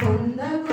పొందవు?